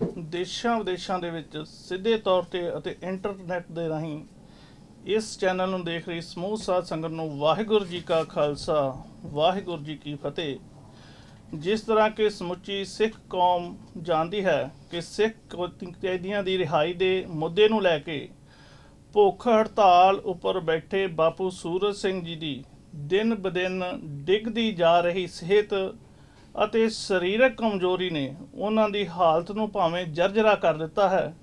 ਦੇਸ਼ਾਂ ਵਿਦੇਸ਼ਾਂ ਦੇ ਵਿੱਚ ਸਿੱਧੇ ਤੌਰ ਤੇ ਅਤੇ ਇੰਟਰਨੈਟ ਦੇ ਰਾਹੀਂ ਇਸ ਚੈਨਲ ਨੂੰ ਦੇਖ ਰਹੀ ਸਮੂਹ ਸਾਧ ਸੰਗਤ ਨੂੰ ਵਾਹਿਗੁਰੂ ਜੀ ਕਾ ਖਾਲਸਾ, ਵਾਹਿਗੁਰੂ ਜੀ ਕੀ ਫਤਿਹ। ਜਿਸ ਤਰ੍ਹਾਂ ਕਿ ਸਮੁੱਚੀ ਸਿੱਖ ਕੌਮ ਜਾਣਦੀ ਹੈ ਕਿ ਸਿੱਖ ਕੈਦੀਆਂ ਦੀ ਰਿਹਾਈ ਦੇ ਮੁੱਦੇ ਨੂੰ ਲੈ ਕੇ ਭੁੱਖ ਹੜਤਾਲ ਉੱਪਰ ਬੈਠੇ ਬਾਪੂ ਸੂਰਜ ਸਿੰਘ ਜੀ ਦੀ ਦਿਨ ਬਦਿਨ ਡਿੱਗਦੀ ਜਾ ਰਹੀ ਸਿਹਤ ਅਤੇ ਸਰੀਰਕ ਕਮਜ਼ੋਰੀ ਨੇ ਉਹਨਾਂ ਦੀ ਹਾਲਤ ਨੂੰ ਭਾਵੇਂ ਜਰਜਰਾ ਕਰ ਦਿੱਤਾ ਹੈ,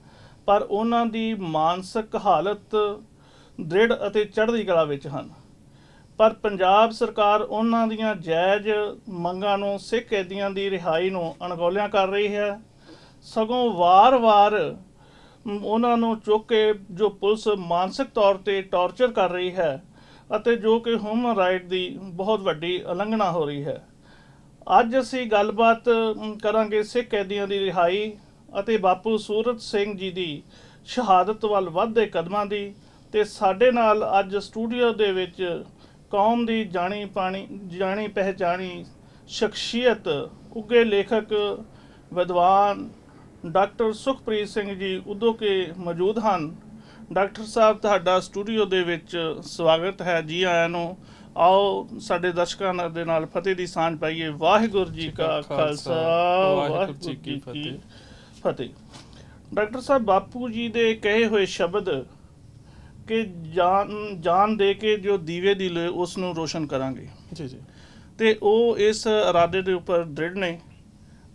ਪਰ ਉਹਨਾਂ ਦੀ ਮਾਨਸਿਕ ਹਾਲਤ ਦ੍ਰਿੜ ਅਤੇ ਚੜ੍ਹਦੀ ਕਲਾ ਵਿੱਚ ਹਨ। ਪਰ ਪੰਜਾਬ ਸਰਕਾਰ ਉਹਨਾਂ ਦੀਆਂ ਜਾਇਜ਼ ਮੰਗਾਂ ਨੂੰ ਸਿੱਖ ਕੈਦੀਆਂ ਦੀ ਰਿਹਾਈ ਨੂੰ ਅਣਗੌਲਿਆਂ ਕਰ ਰਹੀ ਹੈ। ਸਗੋਂ ਵਾਰ-ਵਾਰ ਉਹਨਾਂ ਨੂੰ ਚੁੱਕ ਕੇ ਜੋ ਪੁਲਿਸ ਮਾਨਸਿਕ ਤੌਰ ਤੇ ਟੌਰਚਰ ਕਰ ਰਹੀ ਹੈ ਅਤੇ ਜੋ ਕਿ ਹਿਊਮਨ ਰਾਈਟ ਦੀ ਬਹੁਤ ਵੱਡੀ ਉਲੰਘਣਾ ਹੋ ਰਹੀ ਹੈ। ਅੱਜ ਅਸੀਂ ਗੱਲਬਾਤ ਕਰਾਂਗੇ ਸਿੱਖ ਕੈਦੀਆਂ ਦੀ ਰਿਹਾਈ ਅਤੇ ਬਾਪੂ ਸੂਰਤ ਸਿੰਘ ਜੀ ਦੀ ਸ਼ਹਾਦਤ ਵੱਲ ਵਧਦੇ ਕਦਮਾਂ ਦੀ ਤੇ ਸਾਡੇ ਨਾਲ ਅੱਜ ਸਟੂਡੀਓ ਦੇ ਵਿੱਚ ਕੌਮ ਦੀ ਜਾਣੀ ਪਾਣੀ, ਜਾਣੀ ਪਹਿਚਾਣੀ ਸ਼ਖਸੀਅਤ ਉੱਗੇ ਲੇਖਕ ਵਿਦਵਾਨ ਡਾਕਟਰ ਸੁਖਪ੍ਰੀਤ ਸਿੰਘ ਜੀ ਉਦੋਂ ਕੇ ਮੌਜੂਦ ਹਨ। ਡਾਕਟਰ ਸਾਹਿਬ, ਤੁਹਾਡਾ ਸਟੂਡੀਓ ਦੇ ਵਿੱਚ ਸਵਾਗਤ ਹੈ। ਜੀ ਆਇਆਂ ਨੂੰ ਆਓ ਸਾਡੇ ਦਰਸ਼ਕਾਂ ਦੇ ਨਾਲ ਫਤਿਹ ਦੀ ਸਾਂਝ ਪਾਈਏ। ਵਾਹਿਗੁਰੂ ਜੀ ਕਾ ਖਾਲਸਾ ਵਾਹਿਗੁਰੂ ਜੀ ਕੀ ਫਤਿਹ। ਡਾਕਟਰ ਸਾਹਿਬ ਬਾਪੂ ਜੀ ਦੇ ਕਹੇ ਹੋਏ ਸ਼ਬਦ ਕਿ ਜਾਨ ਜਾਨ ਦੇ ਕੇ ਜੋ ਦੀਵੇ ਦੀ ਲੋਏ ਉਸ ਨੂੰ ਰੋਸ਼ਨ ਕਰਾਂਗੇ। ਜੀ ਜੀ। ਤੇ ਉਹ ਇਸ ਇਰਾਦੇ ਦੇ ਉੱਪਰ ਦ੍ਰਿੜ ਨੇ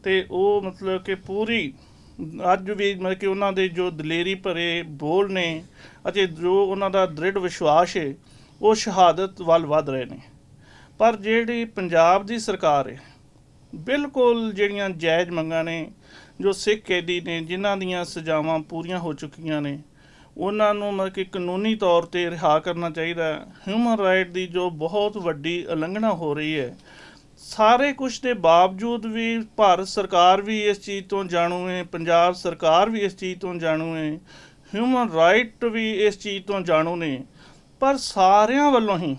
ਤੇ ਉਹ ਮਤਲਬ ਕਿ ਪੂਰੀ ਅੱਜ ਵੀ ਮਤਲਬ ਕਿ ਉਹਨਾਂ ਦੇ ਜੋ ਦਲੇਰੀ ਭਰੇ ਬੋਲ ਨੇ ਅਤੇ ਜੋ ਉਹਨਾਂ ਦਾ ਦ੍ਰਿੜ ਵਿਸ਼ਵਾਸ ਹੈ ਉਹ ਸ਼ਹਾਦਤ ਵੱਲ ਵਧ ਰਹੇ ਨੇ। ਪਰ ਜਿਹੜੀ ਪੰਜਾਬ ਦੀ ਸਰਕਾਰ ਹੈ, ਬਿਲਕੁਲ ਜਿਹੜੀਆਂ ਜਾਇਜ਼ ਮੰਗਾਂ ਨੇ, ਜੋ ਸਿੱਖ ਕੈਦੀ ਨੇ, ਜਿਨ੍ਹਾਂ ਦੀਆਂ ਸਜ਼ਾਵਾਂ ਪੂਰੀਆਂ ਹੋ ਚੁੱਕੀਆਂ ਨੇ, ਉਹਨਾਂ ਨੂੰ ਮਤਲਬ ਕਿ ਕਾਨੂੰਨੀ ਤੌਰ ਤੇ ਰਿਹਾ ਕਰਨਾ ਚਾਹੀਦਾ ਹਿਊਮਨ ਰਾਈਟ ਦੀ ਜੋ ਬਹੁਤ ਵੱਡੀ ਉਲੰਘਣਾ ਹੋ ਰਹੀ ਹੈ, ਸਾਰੇ ਕੁਝ ਦੇ ਬਾਵਜੂਦ ਵੀ ਭਾਰਤ ਸਰਕਾਰ ਵੀ ਇਸ ਚੀਜ਼ ਤੋਂ ਜਾਣੂ ਹੈ ਪੰਜਾਬ ਸਰਕਾਰ ਵੀ ਇਸ ਚੀਜ਼ ਤੋਂ ਜਾਣੂ ਹੈ ਹਿਊਮਨ ਰਾਈਟ ਵੀ ਇਸ ਚੀਜ਼ ਤੋਂ ਜਾਣੂ ਨੇ। ਪਰ ਸਾਰਿਆਂ ਵੱਲੋਂ ਹੀ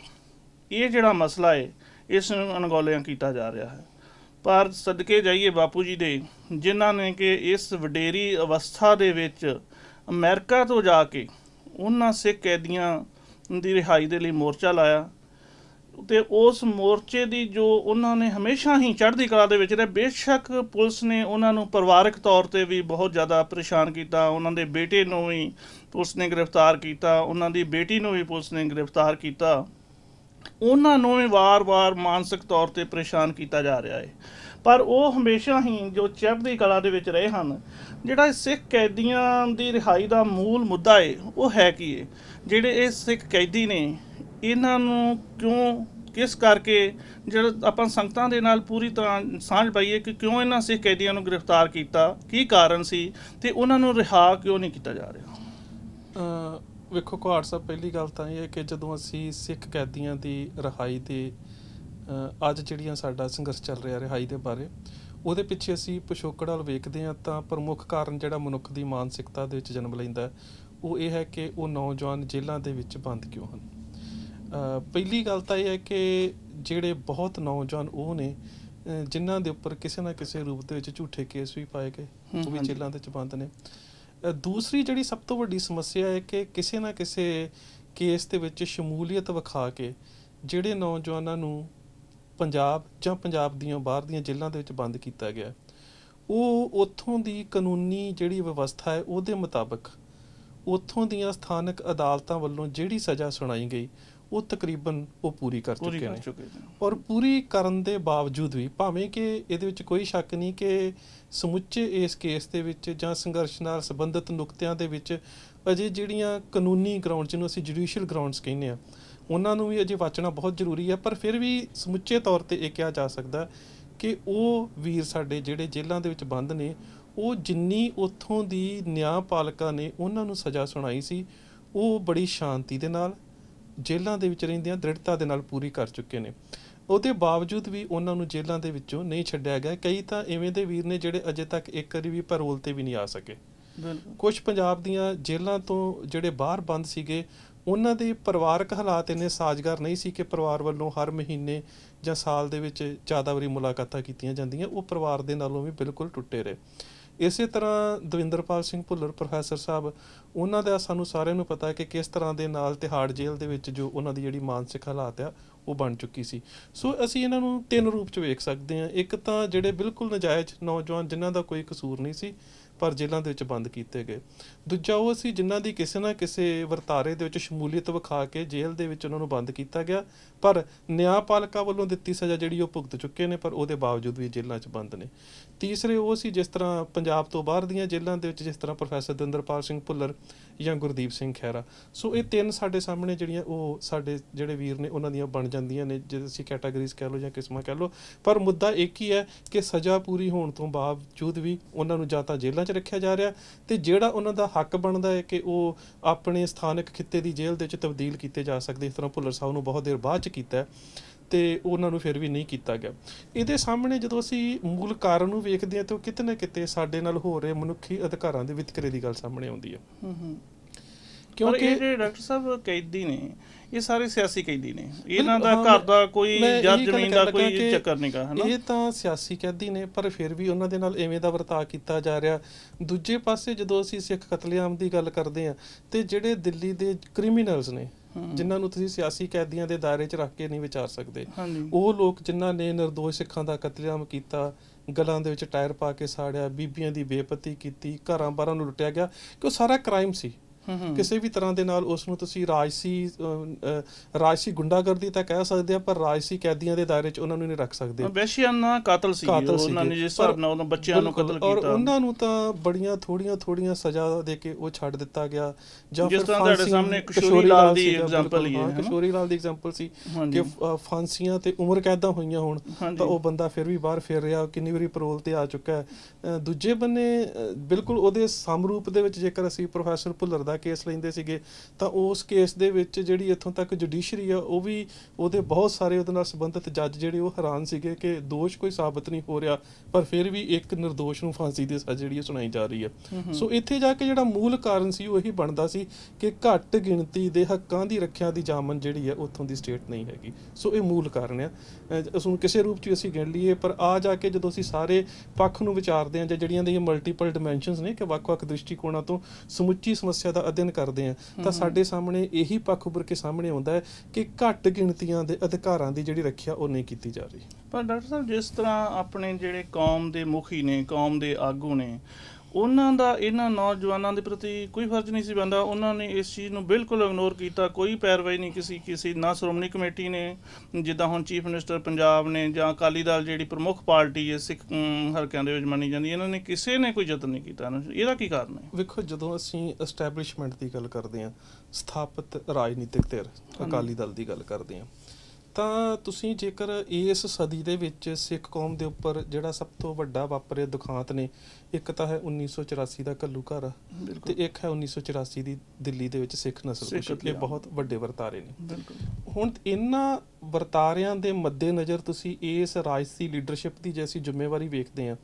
ਇਹ ਜਿਹੜਾ ਮਸਲਾ ਹੈ ਇਸ ਨੂੰ ਅਣਗੌਲਿਆਂ ਕੀਤਾ ਜਾ ਰਿਹਾ ਹੈ। ਪਰ ਸਦਕੇ ਜਾਈਏ ਬਾਪੂ ਜੀ ਦੇ, ਜਿਨ੍ਹਾਂ ਨੇ ਕਿ ਇਸ ਵਡੇਰੀ ਅਵਸਥਾ ਦੇ ਵਿੱਚ ਅਮਰੀਕਾ ਤੋਂ ਜਾ ਕੇ ਉਹਨਾਂ ਸਿੱਖ ਕੈਦੀਆਂ ਦੀ ਰਿਹਾਈ ਦੇ ਲਈ ਮੋਰਚਾ ਲਾਇਆ ਤੇ ਉਸ ਮੋਰਚੇ ਦੀ ਜੋ ਉਹਨਾਂ ਨੇ ਹਮੇਸ਼ਾ ਹੀ ਚੜ੍ਹਦੀ ਕਲਾ ਦੇ ਵਿੱਚ ਰਹੇ, ਬੇਸ਼ੱਕ ਪੁਲਿਸ ਨੇ ਉਹਨਾਂ ਨੂੰ ਪਰਿਵਾਰਕ ਤੌਰ ਤੇ ਵੀ ਬਹੁਤ ਜ਼ਿਆਦਾ ਪਰੇਸ਼ਾਨ ਕੀਤਾ, ਉਹਨਾਂ ਦੇ ਬੇਟੇ ਨੂੰ ਵੀ ਪੁਲਿਸ ਨੇ ਗ੍ਰਿਫਤਾਰ ਕੀਤਾ, ਉਹਨਾਂ ਦੀ ਬੇਟੀ ਨੂੰ ਵੀ ਪੁਲਿਸ ਨੇ ਗ੍ਰਿਫਤਾਰ ਕੀਤਾ। ਉਹਨਾਂ ਨੂੰ ਵੀ ਵਾਰ-ਵਾਰ ਮਾਨਸਿਕ ਤੌਰ ਤੇ ਪਰੇਸ਼ਾਨ ਕੀਤਾ ਜਾ ਰਿਹਾ ਹੈ। ਪਰ ਉਹ ਹਮੇਸ਼ਾ ਹੀ ਜੋ ਚੜ੍ਹਦੀ ਕਲਾ ਦੇ ਵਿੱਚ ਰਹੇ ਹਨ, ਜਿਹੜਾ ਸਿੱਖ ਕੈਦੀਆਂ ਦੀ ਰਿਹਾਈ ਦਾ ਮੂਲ ਮੁੱਦਾ ਹੈ, ਉਹ ਹੈ ਕੀ ਹੈ? ਜਿਹੜੇ ਇਹ ਸਿੱਖ ਕੈਦੀ ਨੇ ਇਹਨਾਂ ਨੂੰ ਕਿਉਂ, ਕਿਸ ਕਰਕੇ ਜਿਹੜਾ ਆਪਾਂ ਸੰਗਤਾਂ ਦੇ ਨਾਲ ਪੂਰੀ ਤਰ੍ਹਾਂ ਸਾਂਝ ਪਾਈਏ ਕਿ ਕਿਉਂ ਇਹਨਾਂ ਸਿੱਖ ਕੈਦੀਆਂ ਨੂੰ ਗ੍ਰਿਫਤਾਰ ਕੀਤਾ, ਕੀ ਕਾਰਨ ਸੀ ਤੇ ਉਹਨਾਂ ਨੂੰ ਰਿਹਾ ਕਿਉਂ ਨਹੀਂ ਕੀਤਾ ਜਾ ਰਿਹਾ? ਵੇਖੋ, ਕੁਹਾੜ ਸਾਹਿਬ, ਪਹਿਲੀ ਗੱਲ ਤਾਂ ਇਹ ਹੈ ਕਿ ਜਦੋਂ ਅਸੀਂ ਸਿੱਖ ਕੈਦੀਆਂ ਦੀ ਰਿਹਾਈ ਤੇ ਅੱਜ ਜਿਹੜੀਆਂ ਸਾਡਾ ਸੰਘਰਸ਼ ਚੱਲ ਰਿਹਾ ਰਿਹਾਈ ਦੇ ਬਾਰੇ, ਉਹਦੇ ਪਿੱਛੇ ਅਸੀਂ ਪਿਛੋਕੜ ਵਾਲ ਵੇਖਦੇ ਹਾਂ ਤਾਂ ਪ੍ਰਮੁੱਖ ਕਾਰਨ ਜਿਹੜਾ ਮਨੁੱਖ ਦੀ ਮਾਨਸਿਕਤਾ ਦੇ ਵਿੱਚ ਜਨਮ ਲੈਂਦਾ ਉਹ ਇਹ ਹੈ ਕਿ ਉਹ ਨੌਜਵਾਨ ਜੇਲ੍ਹਾਂ ਦੇ ਵਿੱਚ ਬੰਦ ਕਿਉਂ ਹਨ? ਪਹਿਲੀ ਗੱਲ ਤਾਂ ਇਹ ਹੈ ਕਿ ਜਿਹੜੇ ਬਹੁਤ ਨੌਜਵਾਨ ਉਹ ਨੇ ਜਿਨ੍ਹਾਂ ਦੇ ਉੱਪਰ ਕਿਸੇ ਨਾ ਕਿਸੇ ਰੂਪ ਦੇ ਵਿੱਚ ਝੂਠੇ ਕੇਸ ਵੀ ਪਾਏ ਗਏ ਉਹ ਵੀ। ਜੇਲ੍ਹਾਂ ਦੇ ਵਿੱਚ ਬੰਦ ਨੇ ਦੂਸਰੀ ਜਿਹੜੀ ਸਭ ਤੋਂ ਵੱਡੀ ਸਮੱਸਿਆ ਹੈ ਕਿ ਕਿਸੇ ਨਾ ਕਿਸੇ ਕੇਸ ਦੇ ਵਿੱਚ ਸ਼ਮੂਲੀਅਤ ਵਿਖਾ ਕੇ ਜਿਹੜੇ ਨੌਜਵਾਨਾਂ ਨੂੰ ਪੰਜਾਬ ਜਾਂ ਪੰਜਾਬ ਦੀਆਂ ਬਾਹਰ ਦੀਆਂ ਜੇਲ੍ਹਾਂ ਦੇ ਵਿੱਚ ਬੰਦ ਕੀਤਾ ਗਿਆ ਉਹ ਉੱਥੋਂ ਦੀ ਕਾਨੂੰਨੀ ਜਿਹੜੀ ਵਿਵਸਥਾ ਹੈ ਉਹਦੇ ਮੁਤਾਬਕ ਉੱਥੋਂ ਦੀਆਂ ਸਥਾਨਕ ਅਦਾਲਤਾਂ ਵੱਲੋਂ ਜਿਹੜੀ ਸਜ਼ਾ ਸੁਣਾਈ ਗਈ ਉਹ ਤਕਰੀਬਨ ਉਹ ਪੂਰੀ ਕਰ ਚੁੱਕੇ ਨੇ। ਔਰ ਪੂਰੀ ਕਰਨ ਦੇ ਬਾਵਜੂਦ ਵੀ ਭਾਵੇਂ ਕਿ ਇਹਦੇ ਵਿੱਚ ਕੋਈ ਸ਼ੱਕ ਨਹੀਂ ਕਿ ਸਮੁੱਚੇ ਇਸ ਕੇਸ ਦੇ ਵਿੱਚ ਜਾਂ ਸੰਘਰਸ਼ ਨਾਲ ਸੰਬੰਧਿਤ ਨੁਕਤਿਆਂ ਦੇ ਵਿੱਚ ਅਜੇ ਜਿਹੜੀਆਂ ਕਾਨੂੰਨੀ ਗਰਾਊਂਡ ਜਿਹਨੂੰ ਅਸੀਂ ਜੁਡੀਸ਼ੀਅਲ ਗਰਾਊਂਡਸ ਕਹਿੰਦੇ ਆ ਉਹਨਾਂ ਨੂੰ ਵੀ ਅਜੇ ਵਾਚਣਾ ਬਹੁਤ ਜ਼ਰੂਰੀ ਹੈ। ਪਰ ਫਿਰ ਵੀ ਸਮੁੱਚੇ ਤੌਰ ਤੇ ਇਹ ਕਿਹਾ ਜਾ ਸਕਦਾ ਕਿ ਉਹ ਵੀਰ ਸਾਡੇ ਜਿਹੜੇ ਜੇਲ੍ਹਾਂ ਦੇ ਵਿੱਚ ਬੰਦ ਨੇ ਉਹ ਜਿੰਨੀ ਉੱਥੋਂ ਦੀ ਨਿਆਂਪਾਲਕਾ ਨੇ ਉਹਨਾਂ ਨੂੰ ਸਜ਼ਾ ਸੁਣਾਈ ਸੀ ਉਹ ਬੜੀ ਸ਼ਾਂਤੀ ਦੇ ਨਾਲ ਜੇਲ੍ਹਾਂ ਦੇ ਵਿੱਚ ਰਹਿੰਦਿਆਂ ਦ੍ਰਿੜਤਾ ਦੇ ਨਾਲ ਪੂਰੀ ਕਰ ਚੁੱਕੇ ਨੇ। ਉਹਦੇ ਬਾਵਜੂਦ ਵੀ ਉਹਨਾਂ ਨੂੰ ਜੇਲ੍ਹਾਂ ਦੇ ਵਿੱਚੋਂ ਨਹੀਂ ਛੱਡਿਆ ਗਿਆ ਕਈ ਤਾਂ ਐਵੇਂ ਦੇ ਵੀਰ ਨੇ ਜਿਹੜੇ ਅਜੇ ਤੱਕ ਇੱਕ ਵਾਰੀ ਵੀ ਪੈਰੋਲ ਤੇ ਵੀ ਨਹੀਂ ਆ ਸਕੇ। ਬਿਲਕੁਲ। ਕੁਝ ਪੰਜਾਬ ਦੀਆਂ ਜੇਲ੍ਹਾਂ ਤੋਂ ਜਿਹੜੇ ਬਾਹਰ ਬੰਦ ਸੀਗੇ ਉਹਨਾਂ ਦੇ ਪਰਿਵਾਰਕ ਹਾਲਾਤ ਇੰਨੇ ਸਾਜ਼ਗਾਰ ਨਹੀਂ ਸੀ ਕਿ ਪਰਿਵਾਰ ਵੱਲੋਂ ਹਰ ਮਹੀਨੇ ਜਾਂ ਸਾਲ ਦੇ ਵਿੱਚ ਜ਼ਿਆਦਾ ਵਾਰੀ ਮੁਲਾਕਾਤਾਂ ਕੀਤੀਆਂ ਜਾਂਦੀਆਂ ਉਹ ਪਰਿਵਾਰ ਦੇ ਨਾਲੋਂ ਵੀ ਬਿਲਕੁਲ ਟੁੱਟੇ ਰਹੇ। ਇਸੇ ਤਰ੍ਹਾਂ ਦਵਿੰਦਰਪਾਲ ਸਿੰਘ ਭੁੱਲਰ, ਪ੍ਰੋਫੈਸਰ ਸਾਹਿਬ, ਉਹਨਾਂ ਦਾ ਸਾਨੂੰ ਸਾਰਿਆਂ ਨੂੰ ਪਤਾ ਹੈ ਕਿ ਕਿਸ ਤਰ੍ਹਾਂ ਦੇ ਨਾਲ ਤਿਹਾੜ ਜੇਲ੍ਹ ਦੇ ਵਿੱਚ ਜੋ ਉਹਨਾਂ ਦੀ ਜਿਹੜੀ ਮਾਨਸਿਕ ਹਾਲਾਤ ਆ, ਉਹ ਬਣ ਚੁੱਕੀ ਸੀ। ਸੋ ਅਸੀਂ ਇਹਨਾਂ ਨੂੰ ਤਿੰਨ ਰੂਪ ਚ ਵੇਖ ਸਕਦੇ ਹਾਂ। ਇੱਕ ਤਾਂ ਜਿਹੜੇ ਬਿਲਕੁਲ ਨਜਾਇਜ਼ ਨੌਜਵਾਨ, ਜਿਨ੍ਹਾਂ ਦਾ ਕੋਈ ਕਸੂਰ ਨਹੀਂ ਸੀ ਪਰ ਜੇਲ੍ਹਾਂ ਦੇ ਵਿੱਚ ਬੰਦ ਕੀਤੇ ਗਏ। ਦੂਜਾ ਉਹ ਸੀ ਜਿਨ੍ਹਾਂ ਦੀ ਕਿਸੇ ਨਾ ਕਿਸੇ ਵਰਤਾਰੇ ਦੇ ਵਿੱਚ ਸ਼ਮੂਲੀਅਤ ਵਿਖਾ ਕੇ ਜੇਲ੍ਹ ਦੇ ਵਿੱਚ ਉਹਨਾਂ ਨੂੰ ਬੰਦ ਕੀਤਾ ਗਿਆ। ਪਰ ਨਿਆਂਪਾਲਕਾ ਵੱਲੋਂ ਦਿੱਤੀ ਸਜ਼ਾ ਜਿਹੜੀ ਉਹ ਭੁਗਤ ਚੁੱਕੇ ਨੇ, ਪਰ ਉਹਦੇ ਬਾਵਜੂਦ ਵੀ ਜੇਲ੍ਹਾਂ 'ਚ ਬੰਦ ਨੇ। ਤੀਸਰੇ ਉਹ ਸੀ ਜਿਸ ਤਰ੍ਹਾਂ ਪੰਜਾਬ ਤੋਂ ਬਾਹਰ ਦੀਆਂ ਜੇਲ੍ਹਾਂ ਦੇ ਵਿੱਚ, ਜਿਸ ਤਰ੍ਹਾਂ ਪ੍ਰੋਫੈਸਰ ਦਿੰਦਰਪਾਲ ਸਿੰਘ ਭੁੱਲਰ ਜਾਂ ਗੁਰਦੀਪ ਸਿੰਘ ਖਹਿਰਾ। ਸੋ ਇਹ ਤਿੰਨ ਸਾਡੇ ਸਾਹਮਣੇ ਜਿਹੜੀਆਂ ਉਹ ਸਾਡੇ ਜਿਹੜੇ ਵੀਰ ਨੇ, ਉਹਨਾਂ ਦੀਆਂ ਬਣ ਜਾਂਦੀਆਂ ਨੇ ਜੇ ਅਸੀਂ ਕੈਟਾਗਰੀਜ਼ ਕਹਿ ਲਓ ਜਾਂ ਕਿਸਮਾਂ ਕਹਿ ਲਓ। ਪਰ ਮੁੱਦਾ ਇੱਕ ਹੀ ਹੈ ਕਿ ਸਜ਼ਾ ਪੂਰੀ ਹੋਣ ਤੋਂ ਬਾਵਜੂਦ ਵੀ ਉਹਨਾਂ ਨੂੰ ਜਾਂ ਤਾਂ ਜੇਲ੍ਹਾਂ 'ਚ ਰੱਖਿਆ ਜਾ ਰਿਹਾ ਤੇ ਜਿਹੜਾ ਉਹਨਾਂ ਦਾ ਹੱਕ ਬਣਦਾ ਹੈ ਕਿ ਉਹ ਆਪਣੇ ਸਥਾਨਕ ਖਿੱਤੇ ਦੀ ਜੇਲ੍ਹ ਦੇ ਵਿੱਚ ਤਬਦੀਲ ਕੀਤੇ ਜਾ ਸਕਦੇ ਇਸ ਤਰ੍ਹਾਂ ਭੁੱਲਰ ਸਾਹਿਬ ਨੂੰ ਬਹੁਤ ਦੇਰ ਬਾਅਦ 'ਚ ਕੀਤਾ ਹੈ ਤੇ ਉਹਨਾਂ ਨੂੰ ਫਿਰ ਵੀ ਨਹੀਂ ਕੀਤਾ ਗਿਆ। ਇਹਦੇ ਸਾਹਮਣੇ ਜਦੋਂ ਅਸੀਂ ਮੂਲ ਕਾਰਨ ਨੂੰ ਵੇਖਦੇ ਹਾਂ ਤਾਂ ਉਹ ਕਿਤੇ ਨਾ ਕਿਤੇ ਸਾਡੇ ਨਾਲ ਹੋ ਰਹੇ ਮਨੁੱਖੀ ਅਧਿਕਾਰਾਂ ਦੇ ਵਿਤਕਰੇ ਦੀ ਗੱਲ ਸਾਹਮਣੇ ਆਉਂਦੀ ਹੈ। ਹੂੰ ਹੂੰ। ਕਿਉਂਕਿ ਜਿਹੜੇ ਡਾਕਟਰ ਸਾਹਿਬ ਕੈਦੀ ਨੇ ਇਹ ਸਾਰੇ ਸਿਆਸੀ ਕੈਦੀ ਨੇ। ਇਹਨਾਂ ਦਾ ਘਰ ਦਾ ਕੋਈ ਜਾਂ ਜ਼ਮੀਨ ਦਾ ਕੋਈ ਚੱਕਰ ਨਹੀਂਗਾ ਹਨਾ ਇਹ ਤਾਂ ਸਿਆਸੀ ਕੈਦੀ ਨੇ ਪਰ ਫਿਰ ਵੀ ਉਹਨਾਂ ਦੇ ਨਾਲ ਐਵੇਂ ਦਾ ਵਰਤਾਅ ਕੀਤਾ ਜਾ ਰਿਹਾ। ਦੂਜੇ ਪਾਸੇ ਜਦੋਂ ਅਸੀਂ ਸਿੱਖ ਕਤਲੇਆਮ ਦੀ ਗੱਲ ਕਰਦੇ ਹਾਂ ਤੇ ਜਿਹੜੇ ਦਿੱਲੀ ਦੇ ਕ੍ਰਿਮੀਨਲਸ ਨੇ। ਜਿਨ੍ਹਾਂ ਨੂੰ ਤੁਸੀਂ ਸਿਆਸੀ ਕੈਦੀਆਂ ਦੇ ਦਾਇਰੇ 'ਚ ਰੱਖ ਕੇ ਨਹੀਂ ਵਿਚਾਰ ਸਕਦੇ ਉਹ ਲੋਕ ਜਿਨ੍ਹਾਂ ਨੇ નિર્ਦੋਸ਼ ਸਿੱਖਾਂ ਦਾ ਕਤਲੇਆਮ ਕੀਤਾ ਗਲਾਂ ਦੇ ਵਿੱਚ ਟਾਇਰ ਪਾ ਕੇ ਸਾੜਿਆ ਬੀਬੀਆਂ ਦੀ ਬੇਪਤੀ ਕੀਤੀ ਘਰਾਂ ਬਾਰਾਂ ਨੂੰ ਲੁੱਟਿਆ ਗਿਆ ਕਿ ਉਹ ਸਾਰਾ ਕ੍ਰਾਈਮ ਸੀ। ਕਿਸੇ ਵੀ ਤਰ੍ਹਾਂ ਦੇ ਨਾਲ ਉਸ ਨੂੰ ਤੁਸੀਂ ਰਾਜਸੀ ਰਾਜਸੀ ਗੁੰਡਾਗਰਦੀ ਤਾਂ ਕਹਿ ਸਕਦੇ ਆ ਪਰ ਰਾਜਸੀ ਕੈਦੀਆਂ ਦੇ ਦਾਇਰੇ 'ਚ ਉਹਨਾਂ ਨੂੰ ਨਹੀਂ ਰੱਖ ਸਕਦੇ। ਵੈਸ਼ੀਆਨਾ ਕਾਤਲ ਸੀ ਉਹਨਾਂ ਨੇ। ਜਿਸ ਹਿਸਾਬ ਨਾਲ ਉਹਨਾਂ ਬੱਚਿਆਂ ਨੂੰ ਕਤਲ ਔਰ ਕੀਤਾ। ਉਹਨਾਂ ਨੂੰ ਤਾਂ ਬੜੀਆਂ ਥੋੜੀਆਂ ਥੋੜੀਆਂ ਸਜ਼ਾ ਦੇ ਕੇ ਉਹ ਛੱਡ ਦਿੱਤਾ ਗਿਆ। ਜਾਂ ਜਿਸ ਫਿਰ ਤਰ੍ਹਾਂ ਤੁਹਾਡੇ ਸਾਹਮਣੇ ਕਿਸ਼ੋਰੀ ਲਾਲ ਦੀ example ਹੀ ਹੈ? ਕਿਸ਼ੋਰੀ ਲਾਲ ਦੀ ਐਗਜ਼ਾਮਪਲ ਸੀ ਕਿ ਫਾਂਸੀਆਂ ਤੇ ਉਮਰ ਕੈਦਾਂ ਹੋਈਆਂ ਹੋਣ ਤਾਂ ਉਹ ਬੰਦਾ ਫਿਰ ਵੀ ਬਾਹਰ ਫਿਰ ਰਿਹਾ ਕਿੰਨੀ ਵਾਰੀ ਪੈਰੋਲ ਤੇ ਆ ਚੁੱਕਾ ਹੈ। ਦੂਜੇ ਬੰਨੇ ਬਿਲਕੁਲ ਉਹਦੇ ਸਮਰੂਪ ਦੇ ਵਿੱਚ ਜੇਕਰ ਅਸੀਂ ਪ੍ਰੋਫੈਸਰ ਭੁੱਲਰ ਦਾ ਕੇਸ ਲੈਂਦੇ ਸੀਗੇ ਤਾਂ ਉਸ ਕੇਸ ਦੇ ਵਿੱਚ ਜਿਹੜੀ ਇੱਥੋਂ ਤੱਕ ਜੁਡੀਸ਼ਰੀ ਆ ਉਹ ਵੀ ਉਹਦੇ ਬਹੁਤ ਸਾਰੇ ਉਹਦੇ ਨਾਲ ਸੰਬੰਧਿਤ ਜੱਜ ਜਿਹੜੇ ਉਹ ਹੈਰਾਨ ਸੀਗੇ ਕਿ ਦੋਸ਼ ਕੋਈ ਸਾਬਤ ਨਹੀਂ ਹੋ ਰਿਹਾ ਪਰ ਫਿਰ ਵੀ ਇੱਕ નિર્ਦੋਸ਼ ਨੂੰ ਫਾਂਸੀ ਦੀ ਸਜ਼ਾ ਜਿਹੜੀ ਸੁਣਾਈ ਜਾ ਰਹੀ ਹੈ। ਸੋ ਇੱਥੇ ਜਾ ਕੇ ਜਿਹੜਾ ਮੂਲ ਕਾਰਨ ਸੀ ਉਹ ਇਹੀ ਬਣਦਾ ਸੀ ਕਿ ਘੱਟ ਗਿਣਤੀ ਦੇ ਹੱਕਾਂ ਦੀ ਰੱਖਿਆ ਦੀ ਜਾਮਨ ਜਿਹੜੀ ਹੈ ਉੱਥੋਂ ਦੀ ਸਟੇਟ ਨਹੀਂ ਹੈਗੀ। ਸੋ ਇਹ ਮੂਲ ਕਾਰਨ ਅਹ ਉਸ ਨੂੰ ਕਿਸੇ ਰੂਪ 'ਚ ਅਸੀਂ ਗਿਣ ਲਈਏ ਪਰ ਆ ਜਾ ਕੇ ਜਦੋਂ ਅਸੀਂ ਸਾਰੇ ਪੱਖ ਨੂੰ ਵਿਚਾਰਦੇ ਹਾਂ ਜਾਂ ਜਿਹੜੀਆਂ ਦੀਆਂ ਮਲਟੀਪਲ ਡਾਈਮੈਂਸ਼ਨਸ ਨੇ ਕਿ ਵੱਖ-ਵੱਖ ਦ੍ਰਿਸ਼ਟੀਕੋਣਾਂ ਤੋਂ ਸਮੁੱਚੀ ਸਮੱਸਿਆ ਦਾ ਅਧਿਐਨ ਕਰਦੇ ਹਾਂ ਤਾਂ ਸਾਡੇ ਸਾਹਮਣੇ ਇਹੀ ਪੱਖ ਉੱਭਰ ਕੇ ਸਾਹਮਣੇ ਆਉਂਦਾ ਹੈ ਕਿ ਘੱਟ ਗਿਣਤੀਆਂ ਦੇ ਅਧਿਕਾਰਾਂ ਦੀ ਜਿਹੜੀ ਰੱਖਿਆ ਉਹ ਨਹੀਂ ਕੀਤੀ ਜਾ ਰਹੀ। ਪਰ ਡਾਕਟਰ ਸਾਹਿਬ ਜਿਸ ਤਰ੍ਹਾਂ ਆਪਣੇ ਜਿਹੜੇ ਕੌਮ ਦੇ ਮੁਖੀ ਨੇ ਕੌਮ ਦੇ ਆਗੂ ਨੇ ਉਹਨਾਂ ਦਾ ਇਹਨਾਂ ਨੌਜਵਾਨਾਂ ਦੇ ਪ੍ਰਤੀ ਕੋਈ ਫਰਜ਼ ਨਹੀਂ ਸੀ ਬੰਦਾ ਉਹਨਾਂ ਨੇ ਇਸ ਚੀਜ਼ ਨੂੰ ਬਿਲਕੁਲ ਇਗਨੋਰ ਕੀਤਾ। ਕੋਈ ਪੈਰਵਾਈ ਨਹੀਂ ਕਿਸੇ ਕਿਸੇ ਨਾ ਸ਼੍ਰੋਮਣੀ ਕਮੇਟੀ ਨੇ ਜਿੱਦਾਂ ਹੁਣ ਚੀਫ ਮਿਨਿਸਟਰ ਪੰਜਾਬ ਨੇ ਜਾਂ ਅਕਾਲੀ ਦਲ ਜਿਹੜੀ ਪ੍ਰਮੁੱਖ ਪਾਰਟੀ ਹੈ ਸਿੱਖ ਹਲਕਿਆਂ ਦੇ ਵਿੱਚ ਮੰਨੀ ਜਾਂਦੀ ਹੈ, ਇਹਨਾਂ ਨੇ ਕਿਸੇ ਨੇ ਕੋਈ ਯਤਨ ਨਹੀਂ ਕੀਤਾ। ਇਹਨਾਂ ਇਹਦਾ ਕੀ ਕਾਰਨ ਹੈ? ਵੇਖੋ ਜਦੋਂ ਅਸੀਂ ਐਸਟੈਬਲਿਸ਼ਮੈਂਟ ਦੀ ਗੱਲ ਕਰਦੇ ਹਾਂ ਸਥਾਪਿਤ ਰਾਜਨੀਤਿਕ ਧਿਰ ਅਕਾਲੀ ਦਲ ਦੀ ਗੱਲ ਕਰਦੇ ਹਾਂ ਤਾਂ ਤੁਸੀਂ ਜੇਕਰ ਇਸ ਸਦੀ ਦੇ ਵਿੱਚ ਸਿੱਖ ਕੌਮ ਦੇ ਉੱਪਰ ਜਿਹੜਾ ਸਭ ਤੋਂ ਵੱਡਾ ਵਾਪਰਿਆ ਦੁਖਾਂਤ ਨੇ ਇੱਕ ਤਾਂ ਹੈ 1984 ਦਾ ਘੱਲੂ ਘਰ ਤੇ ਇੱਕ ਹੈ 1984 ਦੀ ਦਿੱਲੀ ਦੇ ਵਿੱਚ ਸਿੱਖ ਨਸਲ ਸਿੱਖ ਕੁਸ਼ ਇਹ। ਬਹੁਤ ਵੱਡੇ ਵਰਤਾਰੇ ਨੇ। ਹੁਣ ਇਹਨਾਂ ਵਰਤਾਰਿਆਂ ਦੇ ਮੱਦੇਨਜ਼ਰ ਤੁਸੀਂ ਇਸ ਰਾਜਸੀ ਲੀਡਰਸ਼ਿਪ ਦੀ ਜੇ ਅਸੀਂ ਜ਼ਿੰਮੇਵਾਰੀ ਵੇਖਦੇ ਹਾਂ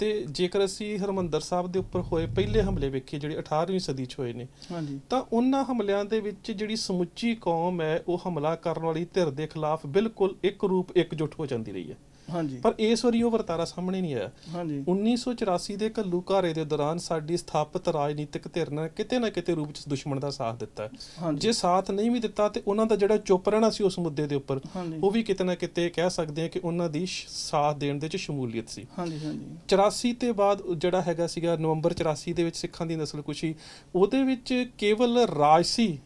ਤੇ ਜੇਕਰ ਅਸੀਂ ਹਰਮੰਦਰ ਸਾਹਿਬ ਦੇ ਉੱਪਰ ਹੋਏ ਪਹਿਲੇ ਹਮਲੇ ਵੇਖੀਏ ਜਿਹੜੇ 18ਵੀਂ ਸਦੀ 'ਚ ਹੋਏ ਨੇ ਹਾਂਜੀ। ਤਾਂ ਉਹਨਾਂ ਹਮਲਿਆਂ ਦੇ ਵਿੱਚ ਜਿਹੜੀ ਸਮੁੱਚੀ ਕੌਮ ਹੈ ਉਹ ਹਮਲਾ ਕਰਨ ਵਾਲੀ ਧਿਰ ਦੇ ਖਿਲਾਫ ਬਿਲਕੁਲ ਇੱਕ ਰੂਪ ਇਕਜੁੱਟ ਹੋ ਜਾਂਦੀ ਰਹੀ ਹੈ। ਹਾਂਜੀ। ਪਰ ਇਸ ਵਾਰੀ ਉਹ ਵਰਤਾਰਾ ਸਾਹਮਣੇ ਨਹੀਂ ਆਇਆ। ਹਾਂਜੀ। 1984 ਦੇ ਘੱਲੂ ਘਾਰੇ ਦੇ ਦੌਰਾਨ ਸਾਡੀ ਸਥਾਪਿਤ ਰਾਜਨੀਤਿਕ ਧਿਰ ਨੇ ਕਿਤੇ ਨਾ ਕਿਤੇ ਰੂਪ 'ਚ ਦੁਸ਼ਮਣ ਦਾ ਸਾਥ ਦਿੱਤਾ। ਜੇ ਸਾਥ ਨਹੀਂ ਵੀ ਦਿੱਤਾ ਤੇ ਉਹਨਾਂ ਦਾ ਜਿਹੜਾ ਚੁੱਪ ਰਹਿਣਾ ਸੀ ਉਸ ਮੁੱਦੇ ਦੇ ਉੱਪਰ ਉਹ ਵੀ ਕਿਤੇ ਨਾ ਕਿਤੇ ਕਹਿ ਸਕਦੇ ਹਾਂ ਕਿ ਉਹਨਾਂ ਦੀ ਸਾਥ ਦੇਣ ਦੇ ਵਿੱਚ ਸ਼ਮੂਲੀਅਤ ਸੀ। ਹਾਂਜੀ ਹਾਂਜੀ। 84 ਤੇ ਬਾਅਦ ਜਿਹੜਾ ਹੈਗਾ ਸੀਗਾ ਨਵੰਬਰ 84 ਦੇ ਵਿੱਚ ਸਿੱਖਾਂ ਦੀ ਨਸਲਕੁਸ਼ੀ ਉਹਦੇ ਵਿੱਚ ਕੇਵਲ ਰਾਜਸੀ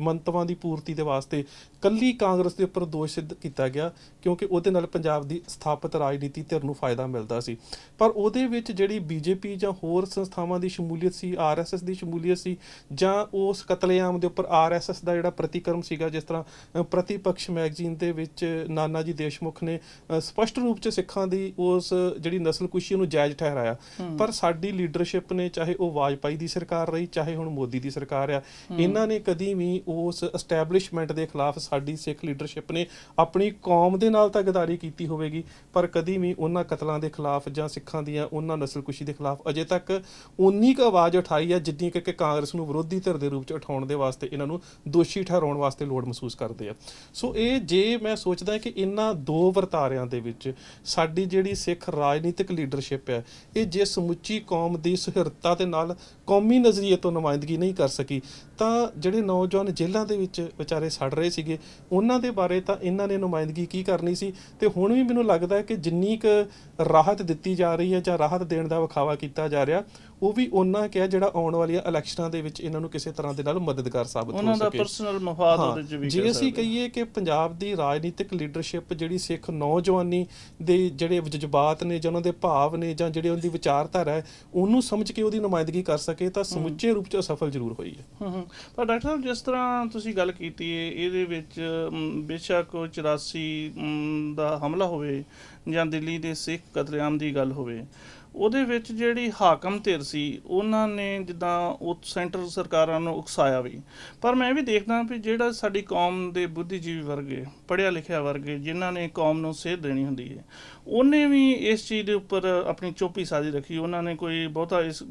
ਮੰਤਵਾਂ ਦੀ ਪੂਰਤੀ ਦੇ ਵਾਸਤੇ ਕੱਲੀ ਕਾਂਗਰਸ ਦੇ ਉੱਪਰ ਦੋਸ਼ ਸਿੱਧ ਕੀਤਾ ਗਿਆ ਕਿਉਂਕਿ ਉਹਦੇ ਨਾਲ ਪੰਜਾਬ ਦੀ ਸਥਾਪਿਤ ਰਾਜਨੀਤੀ ਧਿਰ ਨੂੰ ਫਾਇਦਾ ਮਿਲਦਾ ਸੀ। ਪਰ ਉਹਦੇ ਵਿੱਚ ਜਿਹੜੀ ਬੀਜੇਪੀ ਜਾਂ ਹੋਰ ਸੰਸਥਾਵਾਂ ਦੀ ਸ਼ਮੂਲੀਅਤ ਸੀ ਆਰਐਸਐਸ ਦੀ ਸ਼ਮੂਲੀਅਤ ਸੀ ਜਾਂ ਉਸ ਕਤਲੇਆਮ ਦੇ ਉੱਪਰ ਆਰਐਸਐਸ ਦਾ ਜਿਹੜਾ ਪ੍ਰਤੀਕਰਮ ਸੀਗਾ ਜਿਸ ਤਰ੍ਹਾਂ ਪ੍ਰਤੀਪਕਸ਼ ਮੈਗਜ਼ੀਨ ਦੇ ਵਿੱਚ ਨਾਨਾ ਜੀ ਦੇਸ਼ਮੁਖ ਨੇ ਸਪਸ਼ਟ ਰੂਪ 'ਚ ਸਿੱਖਾਂ ਦੀ ਉਸ ਜਿਹੜੀ ਨਸਲਕੁਸ਼ੀ ਨੂੰ ਜਾਇਜ਼ ਠਹਿਰਾਇਆ। ਪਰ ਸਾਡੀ ਲੀਡਰਸ਼ਿਪ ਨੇ ਚਾਹੇ ਉਹ ਵਾਜਪਾਈ ਦੀ ਸਰਕਾਰ ਰਹੀ ਚਾਹੇ ਹੁਣ ਮੋਦੀ ਦੀ ਸਰਕਾਰ ਆ ਇਹਨਾਂ ਨੇ ਕਦੀ ਵੀ ਉਸ ਐਸਟੈਬਲਿਸ਼ਮੈਂਟ ਦੇ ਖਿਲਾਫ ਸਾਡੀ ਸਿੱਖ ਲੀਡਰਸ਼ਿਪ ਨੇ ਆਪਣੀ ਕੌਮ ਦੇ ਨਾਲ ਤਾਂ ਗਦਾਰੀ ਕੀਤੀ ਹੋਵੇਗੀ, ਪਰ ਕਦੀ ਵੀ ਉਹਨਾਂ ਕਤਲਾਂ ਦੇ ਖਿਲਾਫ ਜਾਂ ਸਿੱਖਾਂ ਦੀਆਂ ਉਹਨਾਂ ਨਸਲਕੁਸ਼ੀ ਦੇ ਖਿਲਾਫ ਅਜੇ ਤੱਕ ਉਨੀ ਕੁ ਆਵਾਜ਼ ਉਠਾਈ ਹੈ ਜਿੰਨੀ ਕਿ ਕਿ ਕਾਂਗਰਸ ਨੂੰ ਵਿਰੋਧੀ ਧਿਰ ਦੇ ਰੂਪ ਚ ਉਠਾਉਣ ਦੇ ਵਾਸਤੇ ਇਹਨਾਂ ਨੂੰ ਦੋਸ਼ੀ ਠਹਿਰਾਉਣ ਵਾਸਤੇ ਲੋੜ ਮਹਿਸੂਸ ਕਰਦੇ ਆ। ਸੋ ਇਹ ਜੇ ਮੈਂ ਸੋਚਦਾ ਕਿ ਇਹਨਾਂ ਦੋ ਵਰਤਾਰਿਆਂ ਦੇ ਵਿੱਚ ਸਾਡੀ ਜਿਹੜੀ ਸਿੱਖ ਰਾਜਨੀਤਿਕ ਲੀਡਰਸ਼ਿਪ ਹੈ, ਇਹ ਜੇ ਸਮੁੱਚੀ ਕੌਮ ਦੀ ਸੁਹਿਰਤਾ ਦੇ ਨਾਲ ਕੌਮੀ ਨਜ਼ਰੀਏ ਤੋਂ ਨੁਮਾਇੰਦਗੀ ਨਹੀਂ ਕਰ ਸਕੀ, ਤਾਂ ਜਿਹੜੇ ਨੌਜਵਾਨ ਜੇਲ੍ਹਾਂ ਦੇ ਵਿੱਚ ਵਿਚਾਰੇ ਸੜ ਰਹੇ ਸੀਗੇ। ਉਹਨਾਂ ਦੇ ਬਾਰੇ ਤਾਂ ਇਹਨਾਂ ਨੇ ਨੁਮਾਇੰਦਗੀ ਕੀ ਕਰਨੀ ਸੀ? ਤੇ ਹੁਣ ਵੀ ਮੈਨੂੰ ਲੱਗਦਾ ਹੈ ਕਿ ਜਿੰਨੀ ਕੁ ਰਾਹਤ ਦਿੱਤੀ ਜਾ ਰਹੀ ਹੈ ਜਾਂ ਰਾਹਤ ਦੇਣ ਦਾ ਵਿਖਾਵਾ ਕੀਤਾ ਜਾ ਰਿਹਾ ਉਹ ਵੀ ਉਹਨਾਂ ਕਿ ਹੈ ਜਿਹੜਾ ਆਉਣ ਵਾਲੀਆਂ ਇਲੈਕਸ਼ਨਾਂ ਦੇ ਵਿੱਚ ਇਹਨਾਂ ਨੂੰ ਕਿਸੇ ਤਰ੍ਹਾਂ ਦੇ ਨਾਲ ਮਦਦਗਾਰ ਸਾਬਤ ਹੋ ਉਹਨਾਂ ਦਾ ਸਕੇ ਪਰਸਨਲ ਮਫਾਦ ਉਹਦੇ ਚ ਵੀ ਜੇ ਕਹਿ ਅਸੀਂ। ਕਹੀਏ ਕਿ ਪੰਜਾਬ ਦੀ ਰਾਜਨੀਤਿਕ ਲੀਡਰਸ਼ਿਪ ਜਿਹੜੀ ਸਿੱਖ ਨੌਜਵਾਨੀ ਦੇ ਜਿਹੜੇ ਜਜ਼ਬਾਤ ਨੇ ਜਾਂ ਉਹਨਾਂ ਦੇ ਭਾਵ ਨੇ ਜਾਂ ਜਿਹੜੇ ਉਹਦੀ ਵਿਚਾਰਧਾਰਾ ਹੈ ਉਹਨੂੰ ਸਮਝ ਕੇ ਉਹਦੀ ਨੁਮਾਇੰਦਗੀ ਕਰ ਸਕੇ ਤਾਂ ਸਮੁੱਚੇ ਰੂਪ ਚ ਸਫਲ ਜ਼ਰੂਰ ਹੋਈ ਹੈ। ਪਰ ਡਾਕਟਰ ਸਾਹਿਬ ਜਿਸ ਤਰ੍ਹਾਂ ਤੁਸੀਂ ਗੱਲ ਕੀਤੀ ਹੈ ਇਹਦੇ ਵਿੱਚ ਬੇਸ਼ੱਕ ਉਹ 84 ਮ, ਦਾ ਹਮਲਾ ਹੋਵੇ ਜਾਂ ਦਿੱਲੀ ਦੇ ਸਿੱਖ ਕਤਲੇਆਮ ਦੀ ਗੱਲ ਹੋਵੇ ਉਹਦੇ ਵਿੱਚ ਜਿਹੜੀ ਹਾਕਮ ਧਿਰ ਸੀ, ਉਹਨਾਂ ਨੇ ਜਿੱਦਾਂ ਉਹ ਸੈਂਟਰ ਸਰਕਾਰਾਂ ਨੂੰ ਉਕਸਾਇਆ ਵੀ। ਪਰ ਮੈਂ ਇਹ ਵੀ ਦੇਖਦਾ ਵੀ ਜਿਹੜਾ ਸਾਡੀ ਕੌਮ ਦੇ ਬੁੱਧੀਜੀਵੀ ਵਰਗੇ, ਪੜ੍ਹਿਆ ਲਿਖਿਆ ਵਰਗੇ, ਜਿਨ੍ਹਾਂ ਨੇ ਕੌਮ ਨੂੰ ਸੇਧ ਦੇਣੀ ਹੁੰਦੀ ਹੈ, ਉਹਨੇ ਵੀ ਇਸ ਚੀਜ਼ ਦੇ ਉੱਪਰ ਆਪਣੀ ਚੋਪੀ ਸਾਜੀ ਰੱਖੀ। ਉਹਨਾਂ ਨੇ ਕੋਈ ਬਹੁਤਾ ਇਸ